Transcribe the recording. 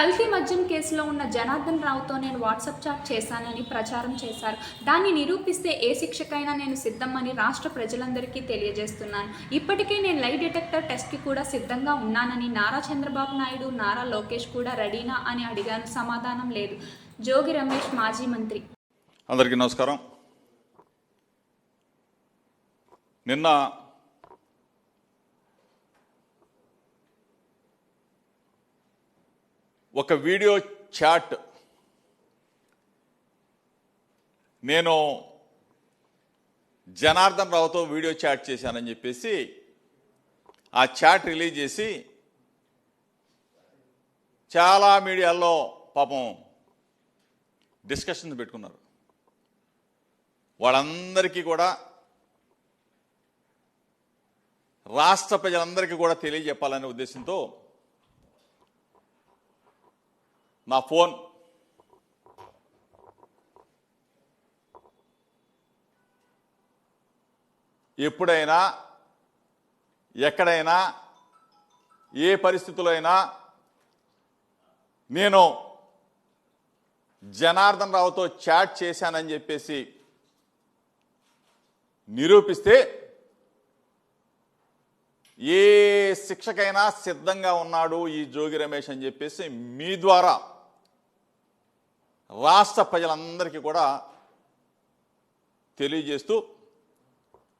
కల్తీ మద్యం కేసులో ఉన్న జనార్దన్ రావుతో నేను వాట్సాప్ చాట్ చేశానని ప్రచారం చేశారు. దాన్ని నిరూపిస్తే ఏ శిక్షకైనా నేను సిద్ధమని రాష్ట్ర ప్రజలందరికీ తెలియజేస్తున్నాను. ఇప్పటికే నేను లై డిటెక్టర్ టెస్ట్కి కూడా సిద్ధంగా ఉన్నానని నారా చంద్రబాబు నాయుడు నారా లోకేష్ కూడా రెడీనా అని అడిగాను సమాధానం లేదు. జోగి రమేష్ మాజీ మంత్రి. అందరికీ నమస్కారం. నిన్న ఒక వీడియో చాట్. నేను జనార్దన్ రావుతో వీడియో చాట్ చేశానని చెప్పేసి ఆ చాట్ రిలీజ్ చేసి చాలా మీడియాల్లో పాపం డిస్కషన్స్ పెట్టుకున్నారు. వాళ్ళందరికీ కూడా రాష్ట్ర ప్రజలందరికీ కూడా తెలియజెప్పాలనే ఉద్దేశంతో నా ఫోన్. ఎప్పుడైనా ఎక్కడైనా ఏ పరిస్థితుల్లో అయినా నేను జనార్దన్ రావుతో చాట్ చేశానని చెప్పేసి నిరూపిస్తే ఏ శిక్షకైనా సిద్ధంగా ఉన్నాడు ఈ జోగి రమేష్ అని చెప్పేసి మీ ద్వారా రాష్ట్ర ప్రజలందరికీ కూడా తెలియజేస్తూ